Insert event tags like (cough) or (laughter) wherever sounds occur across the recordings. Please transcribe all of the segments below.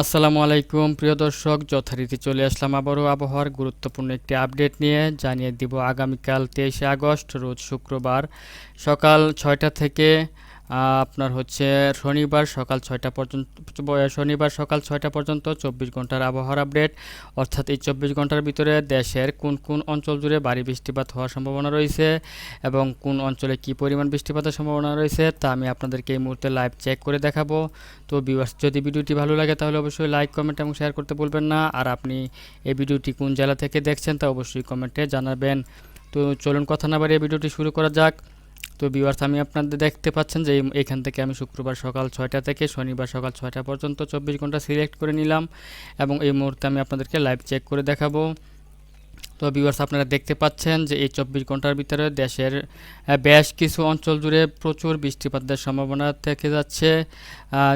আসসালামু আলাইকুম, প্রিয় দর্শক, যথারীতি চলে আসলাম আবারও আবহাওয়ার গুরুত্বপূর্ণ একটি আপডেট নিয়ে। জানিয়ে দিব, আগামীকাল তেইশে আগস্ট, রোজ শুক্রবার সকাল ছয়টা থেকে আপনার হচ্ছে শনিবার সকাল ছয়টা পর্যন্ত শনিবার সকাল ছয়টা পর্যন্ত চব্বিশ ঘণ্টার আবহাওয়ার আপডেট। অর্থাৎ এই চব্বিশ ঘণ্টার ভিতরে দেশের কোন কোন অঞ্চল জুড়ে ভারী বৃষ্টিপাত হওয়ার সম্ভাবনা রয়েছে এবং কোন অঞ্চলে কী পরিমাণ বৃষ্টিপাতের সম্ভাবনা রয়েছে তা আমি আপনাদেরকে এই মুহূর্তে লাইভ চেক করে দেখাবো। তো ভিউয়ার্স যদি ভিডিওটি ভালো লাগে তাহলে অবশ্যই লাইক কমেন্ট এবং শেয়ার করতে বলবেন না। আর আপনি এই ভিডিওটি কোন জেলা থেকে দেখছেন তা অবশ্যই কমেন্টে জানাবেন। তো চলুন কথা না বাড়িয়ে ভিডিওটি শুরু করা যাক। তো ভিউয়ার্স আমি আপনাদের দেখতে পাচ্ছেন যে এখান থেকে আমি শুক্রবার সকাল ছয়টা থেকে শনিবার সকাল ছয়টা পর্যন্ত চব্বিশ ঘণ্টা সিলেক্ট করে নিলাম এবং এই মুহূর্তে আমি আপনাদেরকে লাইভ চেক করে দেখাবো। তো ভিউয়ার্স আপনারা দেখতে পাচ্ছেন যে এই চব্বিশ ঘণ্টার ভিতরে দেশের বেশ কিছু অঞ্চল জুড়ে প্রচুর বৃষ্টিপাতের সম্ভাবনা থেকে যাচ্ছে।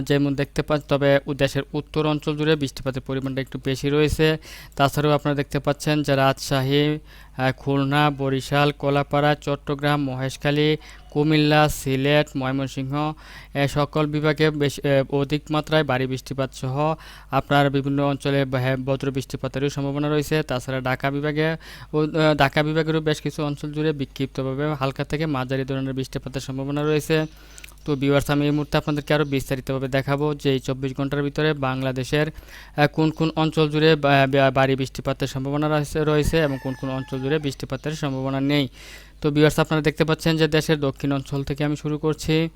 যেমন দেখতে পাচ্ছেন, তবে দেশের উত্তর অঞ্চল জুড়ে বৃষ্টিপাতের পরিমাণটা একটু বেশি রয়েছে। তাছাড়াও আপনারা দেখতে পাচ্ছেন যে রাজশাহী খুলনা, বরিশাল, কলাপাড়া, চট্টগ্রাম, মহেশখালী কুমিল্লা সিলেট ময়মনসিংহ এ সকল বিভাগে বেশ অধিক মাত্রায় ভারী বৃষ্টিপাত সহ আপনার বিভিন্ন অঞ্চলে হ্যাঁ, বজ্র বৃষ্টিপাতেরও সম্ভাবনা রয়েছে। তাছাড়া ঢাকা বিভাগে ঢাকা বিভাগেরও বেশ কিছু অঞ্চল জুড়ে বিক্ষিপ্তভাবে হালকা থেকে মাঝারি ধরনের বৃষ্টিপাতের সম্ভাবনা রয়েছে। তো বিওয়ার্স আমি এই মুহূর্তে আপনাদেরকে আরও বিস্তারিতভাবে দেখাবো যে এই চব্বিশ ঘণ্টার ভিতরে বাংলাদেশের কোন কোন অঞ্চল জুড়ে বা- বা- ভারী বৃষ্টিপাতের সম্ভাবনা রয়েছে এবং কোন কোন অঞ্চল জুড়ে বৃষ্টিপাতের সম্ভাবনা নেই। তো বিওয়ার্স আপনারা দেখতে পাচ্ছেন যে দেশের দক্ষিণ অঞ্চল থেকে আমি শুরু করছি।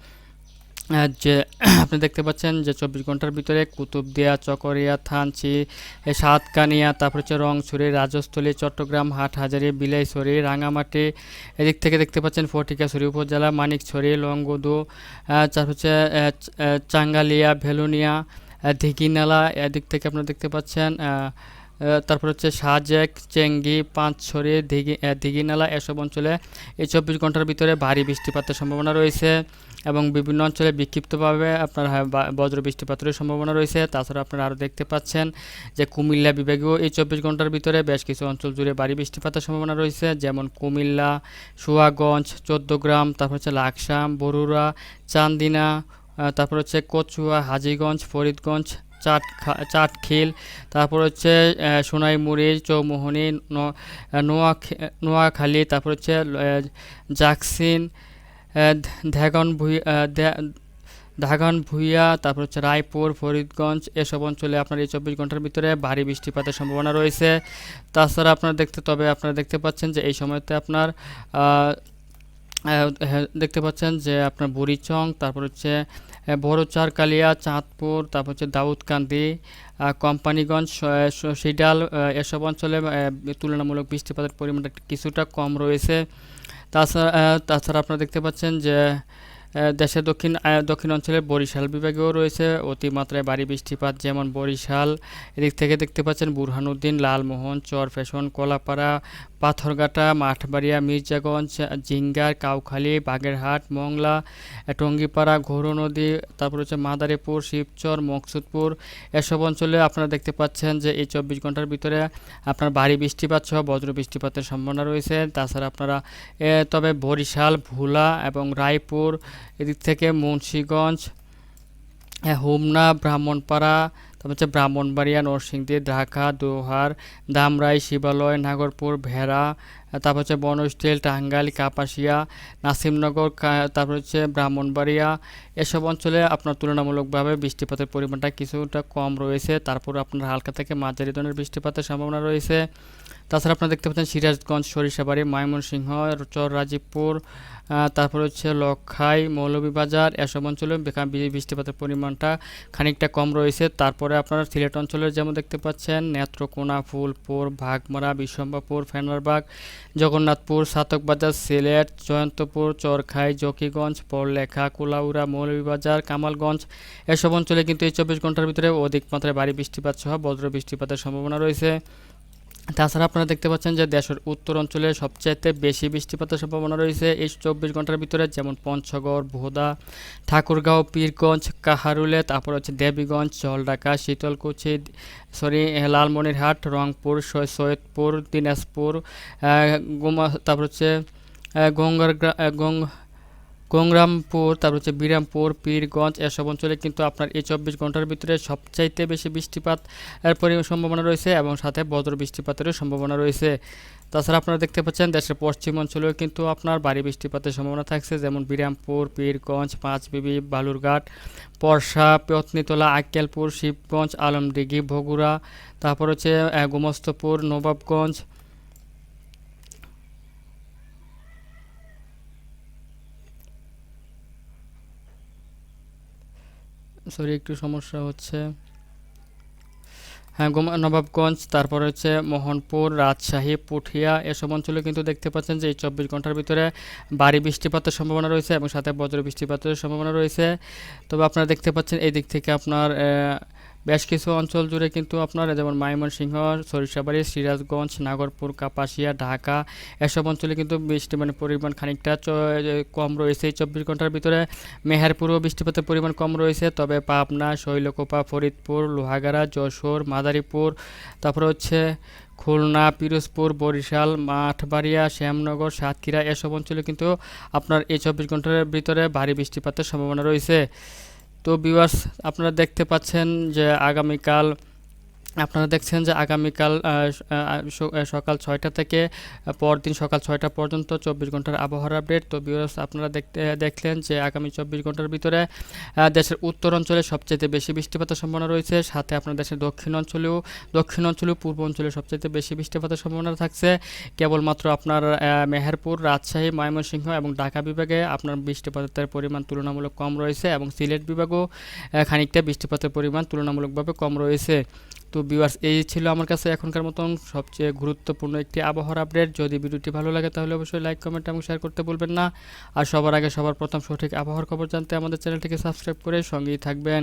যে (clears throat) আপনি দেখতে পাচ্ছেন যে চব্বিশ ঘণ্টার ভিতরে কুতুবদিয়া, চকরিয়া, থানচি সাতকানিয়া, তারপর হচ্ছে রংছড়ি, রাজস্থলী, চট্টগ্রাম, হাটহাজারি, বিলাইছড়ি, রাঙামাটি, এদিক থেকে দেখতে পাচ্ছেন ফটিকাছড়ি উপজেলা, মানিকছড়ি, লংগদু তারপর হচ্ছে চাঙ্গালিয়া, ভেলুনিয়া দিঘিনালা এদিক থেকে আপনারা দেখতে পাচ্ছেন তারপর হচ্ছে সাজেক চেঙ্গি পাঁচছড়ি দিঘি দিঘিনালা এসব অঞ্চলে এই চব্বিশ ঘণ্টার ভিতরে ভারী বৃষ্টিপাতের সম্ভাবনা রয়েছে এবং বিভিন্ন অঞ্চলে বিক্ষিপ্তভাবে আপনার হ্যাঁ, বজ্র বৃষ্টিপাতের সম্ভাবনা রয়েছে। তাছাড়া আপনারা আরও দেখতে পাচ্ছেন যে কুমিল্লা বিভাগেও এই চব্বিশ ঘণ্টার ভিতরে বেশ কিছু অঞ্চল জুড়ে ভারী বৃষ্টিপাতের সম্ভাবনা রয়েছে যেমন কুমিল্লা সুয়াগঞ্জ চোদ্দগ্রাম তারপর হচ্ছে লাকসাম বরুড়া চান্দিনা তারপর হচ্ছে কচুয়া হাজীগঞ্জ ফরিদগঞ্জ চাট খা চাটখিল তারপর হচ্ছে সোনাইমুড়ি চৌমোহনী ন- আহ, নোয়াখ- নোয়াখালী তারপর হচ্ছে জাকসিন ধ্যাগন ধাগান ভুইয়া তারপর হচ্ছে রায়পুর ফরিদগঞ্জ এসব অঞ্চলে আপনার এই চব্বিশ ঘণ্টার ভিতরে ভারী বৃষ্টিপাতের সম্ভাবনা রয়েছে। তাছাড়া আপনারা দেখতে তবে আপনারা দেখতে পাচ্ছেন যে এই সময়তে আপনার হ্যাঁ, দেখতে পাচ্ছেন যে আপনার বুড়িচং তারপর হচ্ছে আহ, বড়চার কালিয়া চাঁদপুর তারপর হচ্ছে দাউদকান্দি কোম্পানিগঞ্জ সিডাল এসব অঞ্চলে তুলনামূলক বৃষ্টিপাতের পরিমাণটা কিছুটা কম রয়েছে। তাছাড়া তাছাড়া আপনারা দেখতে পাচ্ছেন যে দেশের দক্ষিণ দক্ষিণ অঞ্চলে বরিশাল বিভাগেও রয়েছে অতিমাত্রায় ভারী বৃষ্টিপাত, যেমন বরিশাল। এদিক থেকে দেখতে পাচ্ছেন বুরহানুদ্দিন, লালমোহন চর ফ্যাশন কলাপাড়া, পাথরঘাটা, মাঠবাড়িয়া, মির্জাগঞ্জ জিঙ্গার কাউখালী, বাগেরহাট, মংলা, টঙ্গিপাড়া ঘোরো নদী, তারপর হচ্ছে মাদারীপুর, শিবচর, মকসুদপুর। এসব অঞ্চলে আপনারা দেখতে পাচ্ছেন যে এই চব্বিশ ঘণ্টার ভিতরে আপনার ভারী বৃষ্টিপাত সহ বজ্র বৃষ্টিপাতের সম্ভাবনা রয়েছে। তাছাড়া আপনারা তবে বরিশাল, ভোলা এবং রায়পুর এদিক থেকে মুন্সীগঞ্জ হ্যাঁ, হোমনা ব্রাহ্মণপাড়া তারপর হচ্ছে ব্রাহ্মণবাড়িয়া নরসিংদী ঢাকা দোহার দামরাই শিবালয় নাগরপুর ভেড়া তারপর হচ্ছে বনস্টিল টাঙ্গাইল কাপাসিয়া নাসিমনগর তারপর হচ্ছে ব্রাহ্মণবাড়িয়া। এসব অঞ্চলে আপনার তুলনামূলকভাবে বৃষ্টিপাতের পরিমাণটা কিছুটা কম রয়েছে। তারপর আপনার হালকা থেকে মাঝারি ধরনের বৃষ্টিপাতের সম্ভাবনা রয়েছে। তাছাড়া আপনারা দেখতে পাচ্ছেন সিরাজগঞ্জ, সরিষাবাড়ি, ময়মনসিংহ, চর রাজীবপুর তারপর হচ্ছে লক্ষাই, মৌলভীবাজার, এসব অঞ্চলে বৃষ্টিপাতের পরিমাণটা খানিকটা কম রয়েছে। তারপরে আপনারা সিলেট অঞ্চলের যেমন দেখতে পাচ্ছেন, নেত্রকোনা, ফুলপুর ভাগমারা বিশ্বম্বাপুর ফেনারবাগ জগন্নাথপুর, সাতকবাজার, সিলেট, জয়ন্তপুর, চরখাই, জকিগঞ্জ, পড়লেখা, কুলাউড়া, মৌলভীবাজার, কামালগঞ্জ, এসব অঞ্চলে কিন্তু এই চব্বিশ ঘণ্টার ভিতরে অধিক মাত্রায় ভারী বৃষ্টিপাত সহ বজ্র বৃষ্টিপাতের সম্ভাবনা রয়েছে। তাছাড়া আপনারা দেখতে পাচ্ছেন যে দেশের উত্তর অঞ্চলে সবচাইতে বেশি বৃষ্টিপাতের সম্ভাবনা রয়েছে এই চব্বিশ ঘণ্টার ভিতরে যেমন পঞ্চগড় ভোদা ঠাকুরগাঁও পীরগঞ্জ কাহারুলে তারপর হচ্ছে দেবীগঞ্জ জলঢাকা শীতলকুচি সরি লালমনিরহাট রংপুর সৈয়দপুর দিনাজপুর গোমা তারপর হচ্ছে গঙ্গার গ্রা- আহ, গং গঙ্গারামপুর, তারপর হচ্ছে বিরামপুর, পীরগঞ্জ, এসব অঞ্চলে কিন্তু আপনার এই চব্বিশ ঘণ্টার ভিতরে সবচাইতে বেশি বৃষ্টিপাত এর পরিমাণ সম্ভাবনা রয়েছে এবং সাথে বজ্র বৃষ্টিপাতেরও সম্ভাবনা রয়েছে। তাছাড়া আপনারা দেখতে পাচ্ছেন দেশের পশ্চিম অঞ্চলেও কিন্তু আপনার ভারী বৃষ্টিপাতের সম্ভাবনা থাকছে, যেমন বিরামপুর, পীরগঞ্জ, পাঁচবিবি, বালুরঘাট, পরশা, পত্নীতলা, আক্কেলপুর, শিবগঞ্জ আলমদিঘি বগুড়া, তারপর হচ্ছে গোমস্তপুর, নবাবগঞ্জ সরি, একটু সমস্যা হচ্ছে। হ্যাঁ গোমা নবাবগঞ্জ, তারপর হচ্ছে মোহনপুর, রাজশাহী, পুঠিয়া, এসব অঞ্চলে কিন্তু দেখতে পাচ্ছেন যে এই চব্বিশ ঘণ্টার ভিতরে বাড়ি বৃষ্টিপাতের সম্ভাবনা রয়েছে এবং সাথে বজ্র বৃষ্টিপাতের সম্ভাবনা রয়েছে। তবে আপনারা দেখতে পাচ্ছেন এই দিক থেকে আপনার বেশ কিছু অঞ্চল জুড়ে কিন্তু আপনার যেমন ময়মনসিংহ, সরিষাবাড়ি, সিরাজগঞ্জ, নাগরপুর, কাপাসিয়া, ঢাকা, এসব অঞ্চলে কিন্তু বৃষ্টি মানে পরিমাণ খানিকটা কম রয়েছে। এই চব্বিশ ঘণ্টার ভিতরে মেহেরপুরও বৃষ্টিপাতের পরিমাণ কম রয়েছে। তবে পাবনা, শৈলকোপা, ফরিদপুর, লোহাগাড়া, যশোর, মাদারীপুর, তারপর হচ্ছে খুলনা, পিরোজপুর, বরিশাল, মাঠবাড়িয়া, শ্যামনগর, সাতক্ষীরা, এসব অঞ্চলে কিন্তু আপনার এই চব্বিশ ঘণ্টার ভিতরে ভারী বৃষ্টিপাতের সম্ভাবনা রয়েছে। তো বিভার্স আপনারা দেখতে পাচ্ছেন যে আগামীকাল আপনারা দেখছেন যে আগামীকাল সকাল ছয়টা থেকে পরদিন সকাল ছয়টা পর্যন্ত চব্বিশ ঘণ্টার আবহাওয়ার আপডেট। তো ভিউয়ার্স আপনারা দেখতে, দেখলেন যে আগামী চব্বিশ ঘণ্টার ভিতরে দেশের উত্তর অঞ্চলে সবচেয়ে বেশি বৃষ্টিপাতের সম্ভাবনা রয়েছে। সাথে আপনার দেশের দক্ষিণ অঞ্চলেও দক্ষিণ অঞ্চলেও পূর্ব অঞ্চলে সবচেয়ে বেশি বৃষ্টিপাতের সম্ভাবনা থাকছে। কেবলমাত্র আপনার মেহেরপুর, রাজশাহী, ময়মনসিংহ এবং ঢাকা বিভাগে আপনার বৃষ্টিপাতের পরিমাণ তুলনামূলক কম রয়েছে এবং সিলেট বিভাগও খানিকটা বৃষ্টিপাতের পরিমাণ তুলনামূলকভাবে কম রয়েছে। তো ভিউয়ার্স এই ছিল আমার কাছে এখনকার মতন সবচেয়ে গুরুত্বপূর্ণ একটি আবহাওয়ার আপডেট যদি ভিডিওটি ভালো লাগে তাহলে অবশ্যই লাইক কমেন্ট এবং শেয়ার করতে বলবেন না। আর সবার আগে সবার প্রথম সঠিক আবহাওয়ার খবর জানতে আমাদের চ্যানেলটিকে সাবস্ক্রাইব করে সঙ্গেই থাকবেন।